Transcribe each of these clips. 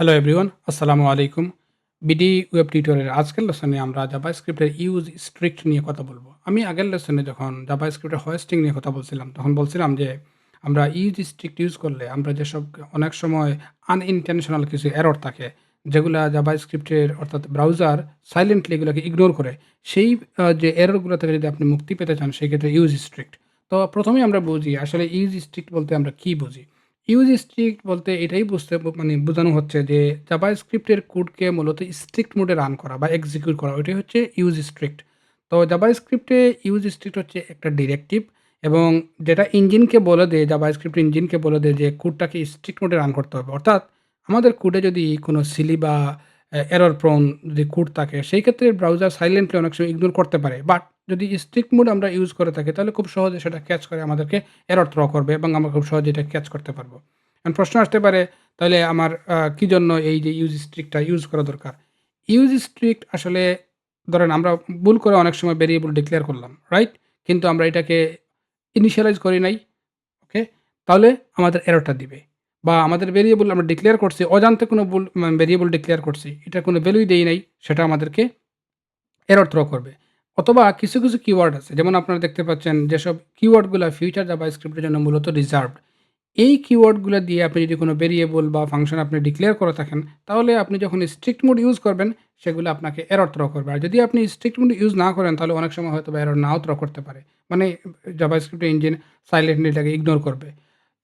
Hello everyone আসসালামু আলাইকুম BD web টিউটোরিয়ালের আজকের লেসনে আমরা জাভা স্ক্রিপ্টের ইউজ স্ট্রিক্ট নিয়ে কথা বলব। আমি আগের লেসনে যখন জাভা স্ক্রিপ্টের হোয়েস্টিং নিয়ে কথা বলছিলাম, তখন বলছিলাম যে আমরা ইউজ স্ট্রিক্ট ইউজ করলে আমরা যেসব অনেক সময় আনইনটেনশনাল কিছু এরর থাকে, যেগুলা জাভা স্ক্রিপ্টের অর্থাৎ ব্রাউজার সাইলেন্টলি এগুলোকে ইগনোর করে, সেই যে এররগুলো থেকে যদি আপনি মুক্তি পেতে চান, সেক্ষেত্রে ইউজ স্ট্রিক্ট তো প্রথমেই আমরা বুঝি আসলে ইউজ স্ট্রিক্ট বলতে আমরা কি বুঝি। ইউজ স্ট্রিক্ট বলতে এটাই বুঝতে মানে বোঝানো হচ্ছে যে জাভাস্ক্রিপ্টের কোডকে মূলত স্ট্রিক্ট মোডে রান করা বা এক্সিকিউট করা, ওইটাই হচ্ছে ইউজ স্ট্রিক্ট। তো জাভাস্ক্রিপ্টে ইউজ স্ট্রিক্ট হচ্ছে একটা ডিরেক্টিভ এবং যেটা ইঞ্জিনকে বলে দেয় জাভাস্ক্রিপ্ট ইঞ্জিনকে বলে দেয় যে কোডটাকে স্ট্রিক্ট মোডে রান করতে হবে। অর্থাৎ আমাদের কোডে যদি কোনো সিলি বা এরর প্রোন যদি কোড থাকে, সেই ক্ষেত্রে ব্রাউজার সাইলেন্টলি অনেক সময় ইগনোর করতে পারে। বাট যদি স্ট্রিক্ট মোড আমরা ইউজ করে থাকি তাহলে খুব সহজে সেটা ক্যাচ করে আমাদেরকে এরর থ্রো করবে এবং আমরা খুব সহজে এটা ক্যাচ করতে পারব। এখন প্রশ্ন আসতে পারে তাহলে আমার কি জন্য এই যে ইউজ স্ট্রিক্টটা ইউজ করা দরকার? ইউজ স্ট্রিক্ট আসলে ধরেন আমরা ভুল করে অনেক সময় ভেরিয়েবল ডিক্লেয়ার করলাম, রাইট? কিন্তু আমরা এটাকে ইনিশিয়ালাইজ করি নাই, ওকে? তাহলে আমাদের এররটা দিবে। বা আমাদের ভেরিয়েবল আমরা ডিক্লেয়ার করছি, অজান্তে কোনো ভুল ভেরিয়েবল ডিক্লেয়ার করছি। এটা কোনো ভ্যালুই দেই নাই, সেটা আমাদেরকে এরর থ্রো করবে। অথবা কিছু, কিছু কিওয়ার্ড আছে। যেমন আপনারা দেখতে পাচ্ছেন যেসব কিওয়ার্ডগুলো ফিউচার জাভাস্ক্রিপ্টের জন্য মূলত রিজার্ভড। এই কিওয়ার্ডগুলো দিয়ে আপনি যদি কোনো ভেরিয়েবল বা ফাংশন আপনি ডিক্লেয়ার করে থাকেন, তাহলে আপনি যখন স্ট্রিক্ট মোড ইউজ করবেন, সেগুলো আপনাকে এরর থ্রো করবে। আর যদি আপনি স্ট্রিক্ট মোড ইউজ না করেন, তাহলে অনেক সময় হয়তোবা এরর নাও থ্রো করতে পারে। মানে জাভাস্ক্রিপ্ট ইঞ্জিন সাইলেন্টলি এটাকে ইগনোর করবে।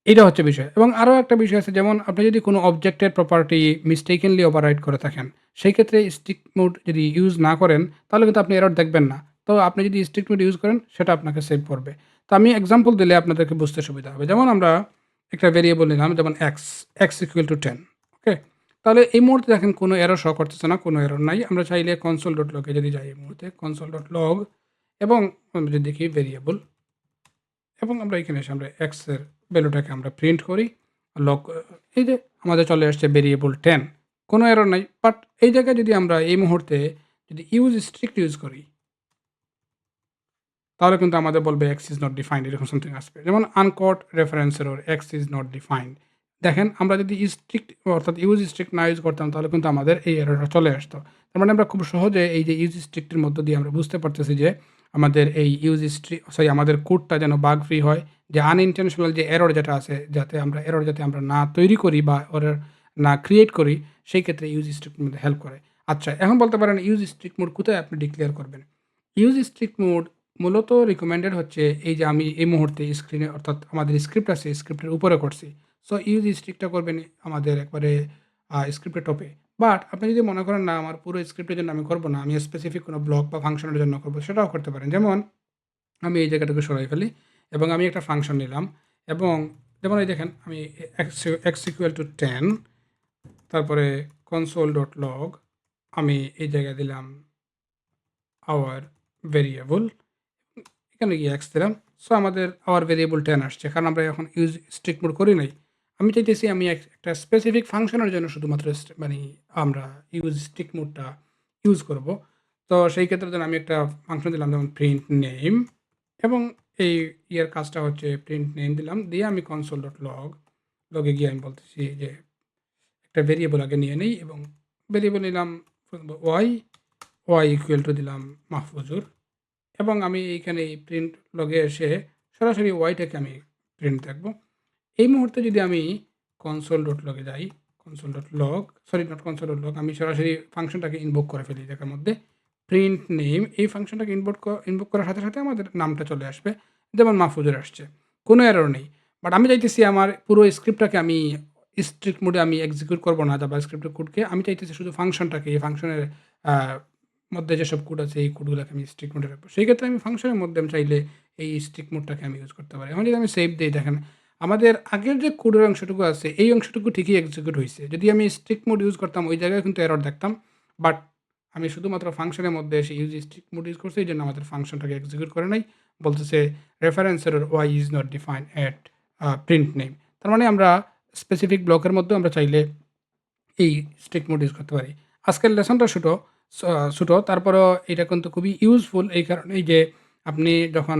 এটা হচ্ছে বিষয়। এবং আরও একটা বিষয় আছে যেমন আপনি যদি কোনো অবজেক্টের প্রপার্টি মিস্টেকেনলি ওভাররাইট করে থাকেন, সেই ক্ষেত্রে স্ট্রিক্ট মোড যদি ইউজ না করেন, তাহলে কিন্তু আপনি এরর দেখবেন না। তো আপনি যদি স্ট্রিক্ট মোড ইউজ করেন, সেটা আপনাকে সেভ করবে। তো আমি এক্সাম্পল দিলে আপনাদেরকে বুঝতে সুবিধা হবে। যেমন আমরা একটা ভেরিয়েবল নিলাম যেমন x x equal to 10 okay? তাহলে এই মুহূর্তে দেখেন কোনো এরর শো করতেছে না, কোনো এরর নাই। আমরা চাইলে console.log লগে যদি যাই এই মুহূর্তে কনসোল ডট লগ এবং আমরা যদি দেখি ভেরিয়েবল এবং আমরা এখানে এসে আমরা এক্সের ভ্যালুটাকে আমরা প্রিন্ট করি। লগ এই যে আমাদের চলে আসছে ভেরিয়েবল 10 কোনো এরর নাই। বাট এই জায়গায় যদি আমরা এই মুহূর্তে যদি ইউজ স্ট্রিক্ট ইউজ করি, তাহলে কিন্তু আমাদের বলবে এক্স ইজ নট defined, এরকম সামথিং আসবে। যেমন uncaught reference error x is not defined দেখেন, আমরা যদি স্ট্রিক্ট অর্থাৎ ইউজ স্ট্রিক্ট না ইউজ করতাম, তাহলে কিন্তু আমাদের এই এররটা চলে আসতো। তার মানে আমরা খুব সহজে এই যে ইউজ স্ট্রিক্টের মধ্য দিয়ে আমরা বুঝতে পারতেছি যে আমাদের এই ইউজ স্ট্রি সরি আমাদের কোডটা যেন বাগ ফ্রি হয়। যে আনইনটেনশনাল যে এরর যেটা আছে, যাতে আমরা এরর যাতে আমরা না তৈরি করি বা এরর না ক্রিয়েট করি সেই ক্ষেত্রে ইউজ স্ট্রিক্ট মোড হেল্প করে। আচ্ছা এখন বলতে পারেন ইউজ স্ট্রিক্ট মোড কোথায় আপনি ডিক্লেয়ার করবেন? ইউজ স্ট্রিক্ট মোড মূলত রিকমেন্ডেড হচ্ছে এই যে আমি এই মুহূর্তে স্ক্রিনে অর্থাৎ আমাদের স্ক্রিপ্ট আছে স্ক্রিপ্টের উপরে করছি। সো ইউজ স্ট্রিক্টটা করবেন আমাদের একবারে স্ক্রিপ্টের টপে। বাট আপনি যদি মনে করেন না আমার পুরো স্ক্রিপ্টের জন্য আমি করব না, আমি স্পেসিফিক কোনো ব্লক বা ফাংশনের জন্য করব সেটাও করতে পারেন। যেমন আমি এই জায়গাটাকে সরাই ফেলি এবং আমি একটা ফাংশন নিলাম এবং যেমন এই দেখেন আমি x টু equal to 10 তারপরে console.log আমি এই জায়গায় দিলাম আওয়ার ভেরিয়েবল এখানে গিয়ে x দিলাম। সো আমাদের আওয়ার ভেরিয়েবল 10 আসছে। কারণ আমরা এখন ইউজ স্ট্রিক্ট মোড করি নাই। আমি চাইতেছি আমি এক, একটা স্পেসিফিক ফাংশনের জন্য শুধুমাত্র মানে আমরা ইউজ স্ট্রিক্ট মোডটা ইউজ করব। তো, সেই ক্ষেত্রে যেন আমি একটা ফাংশন দিলাম, যেমন প্রিন্ট নেম এবং এই ইয়ের কাজটা হচ্ছে প্রিন্ট নেম দিলাম। দিয়ে আমি কনসোল ডট লগ লগে গিয়ে আমি বলতেছি যে একটা ভেরিয়েবল আগে নিয়ে নিই এবং ভেরিয়েবল নিলাম ওয়াই ওয়াই equal to দিলাম মাহফুজুর এবং আমি এইখানে এই প্রিন্ট লগে এসে সরাসরি y-টাকে আমি প্রিন্ট দেখব। এই মুহূর্তে যদি আমি console.log লগে যাই, console dot log sorry not console dot log আমি সরাসরি ফাংশনটাকে ইনভোক করে ফেলি দেখার মধ্যে। প্রিন্ট নেম এই ফাংশনটাকে ইনভোক ক ইনভোক করার সাথে, সাথে আমাদের নামটা চলে আসবে। যেমন মাহফুজুর আসছে। কোনো এরর নেই। বাট আমি চাইতেছি আমার পুরো স্ক্রিপ্টটাকে আমি স্ট্রিক্ট মোডে আমি এক্সিকিউট করব না জাভাস্ক্রিপ্টের কোডকে। আমি চাইতেছি শুধু ফাংশনটাকে এই ফাংশনের মধ্যে যেসব কোড আছে, এই কোডগুলাকে আমি স্ট্রিক্ট মোডে রাখব। সেই ক্ষেত্রে আমি ফাংশনের মধ্যে আমি চাইলে এই স্ট্রিক্ট মোডটাকে আমি ইউজ করতে পারি। এখন যদি আমি সেভ দেই, দেখেন, আমাদের আগের যে কোডের অংশটুকু আছে, এই অংশটুকু ঠিকই এক্সিকিউট হয়েছে যদি আমি স্ট্রিক্ট মোড ইউজ করতাম, ওই জায়গায় কিন্তু এরর দেখতাম। বাট আমি শুধুমাত্র ফাংশনের মধ্যে এসে ইউজ স্ট্রিক্ট মোড ইউজ করছি, এই জন্য আমাদের ফাংশনটাকে এক্সিকিউট করে নাই। বলতেছে reference error y is not defined at print name. তার মানে আমরা স্পেসিফিক ব্লকের মধ্যেও আমরা চাইলে এই স্ট্রিক্ট মোড ইউজ করতে পারি। আজকের লেসনটা ছোটো ছোটো তারপরেও এটা কিন্তু খুবই ইউজফুল এই কারণেই যে আপনি যখন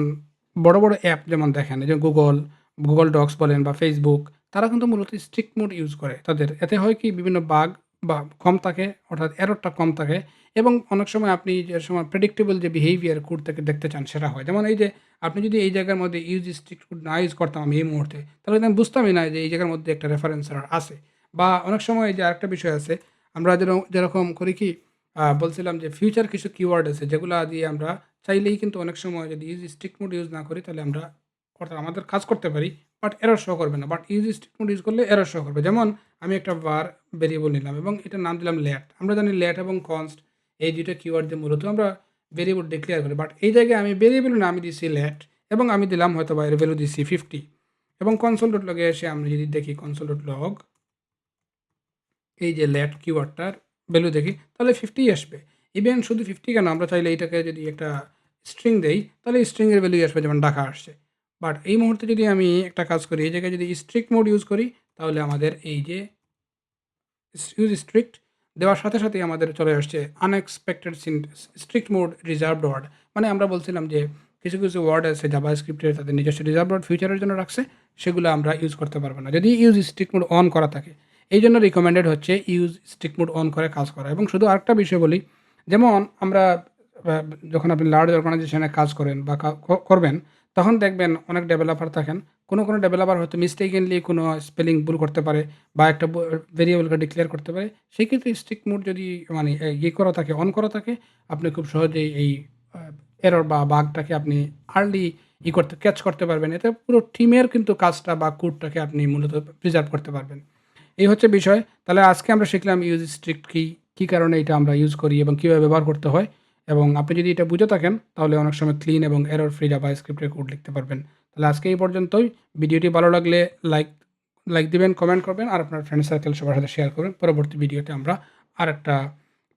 বড়, বড় অ্যাপ যেমন দেখেন যে গুগল গুগল ডক্স বলেন বা ফেসবুক তারা কিন্তু মূলত স্ট্রিক্ট মোড ইউজ করে তাদের। এতে হয় কি বিভিন্ন বাগ বা কম থাকে, অর্থাৎ এররটা কম থাকে এবং অনেক সময় আপনি যে সময় প্রেডিক্টেবল যে বিহেভিয়ার কোড থেকে দেখতে চান সেটা হয়। যেমন এই যে আপনি যদি এই জায়গার মধ্যে ইউজ স্ট্রিক্ট না ইউজ করতাম আমি এই মুহূর্তে, তাহলে আমি বুঝতামই না যে এই জায়গার মধ্যে একটা রেফারেন্স এরর আছে। বা অনেক সময় যে আরেকটা বিষয় আছে, আমরা যেরকম যেরকম করি কি বলছিলাম যে ফিউচার কিছু কিওয়ার্ড আছে, যেগুলো দিয়ে আমরা চাইলেই কিন্তু অনেক সময় যদি ইউজ স্ট্রিক্ট মোড ইউজ না করি, তাহলে আমরা অর্থাৎ আমাদের কাজ করতে পারি বাট এরর শো করবে না বাট ইউজ মোড ইউজ করলে এরর শো করবে। যেমন আমি একটা বার ভেরিয়েবল নিলাম এবং এটার নাম দিলাম ল্যাট আমরা জানি ল্যাট এবং কনস্ট এই দুইটা কিওয়ার্ড দিয়ে মূলত আমরা ভেরিয়েবল ডিক্লেয়ার করি বাট এই জায়গায় আমি ভেরিয়েবল না আমি দিছি ল্যাট এবং আমি দিলাম হয়তো বা এর ভ্যালু দিছি ফিফটি এবং কনসোল ডট লগে এসে আমরা যদি দেখি কনসোল ডট লগ এই যে ল্যাট কিওয়ার্ডটার ভ্যালু দেখি, তাহলে ফিফটি আসবে। ইভেন শুধু ফিফটি কেন? আমরা চাইলে এটাকে যদি একটা স্ট্রিং দেই, তাহলে স্ট্রিংয়ের ভ্যালু আসবে, যেমন ডাকা আসছে। বাট এই মুহূর্তে যদি আমি একটা কাজ করি, এই জায়গায় যদি স্ট্রিক্ট মোড ইউজ করি, তাহলে আমাদের এই যে ইউজ স্ট্রিক্ট দেওয়ার সাথে সাথেই আমাদের চলে আসছে unexpected in strict mode reserved word মানে আমরা বলছিলাম যে কিছু কিছু ওয়ার্ড আছে জাভা স্ক্রিপ্টের তাদের নিজস্ব রিজার্ভ ওয়ার্ড ফিউচারের জন্য রাখছে, সেগুলো আমরা ইউজ করতে পারব না। যদি ইউজ স্ট্রিক্ট মোড অন করা থাকে, এই জন্য রিকমেন্ডেড হচ্ছে ইউজ স্ট্রিক্ট মোড অন করে কাজ করা। এবং শুধু আরেকটা বিষয় বলি, যেমন আমরা যখন আপনি লার্জ অর্গানাইজেশনে কাজ করেন বা করবেন তখন দেখবেন অনেক ডেভেলপার থাকেন। কোনো কোনো ডেভেলপার হয়তো মিস্টেকেনলি কোনো স্পেলিং ভুল করতে পারে বা একটা ভেরিয়েবলকে ডিক্লেয়ার করতে পারে। সেই ক্ষেত্রে স্ট্রিক্ট মোড যদি মানে ইয়ে করা থাকে অন করা থাকে, আপনি খুব সহজেই এই এরর বা বাঘটাকে আপনি আর্লি ই করতে ক্যাচ করতে পারবেন। এতে পুরো টিমের কিন্তু কাজটা বা কোডটাকে আপনি মূলত প্রিজার্ভ করতে পারবেন। এই হচ্ছে বিষয়। তাহলে আজকে আমরা শিখলাম ইউজ স্ট্রিক্ট কি, কী কারণে এটা আমরা ইউজ করি এবং কীভাবে ব্যবহার করতে হয়। এবং আপনি যদি এটা বুঝে থাকেন, তাহলে অনেক সময় ক্লিন এবং এরর ফ্রি জাভা স্ক্রিপ্টের কোড লিখতে পারবেন। তাহলে আজকে এই পর্যন্তই। ভিডিওটি ভালো লাগলে লাইক লাইক দিবেন কমেন্ট করবেন আর আপনার ফ্রেন্ড সার্কেল সবার সাথে শেয়ার করবেন পরবর্তী ভিডিওতে আমরা আর একটা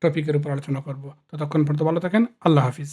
টপিকের উপর আলোচনা করব। ততক্ষণ পর্যন্ত ভালো থাকেন। আল্লাহ হাফিজ।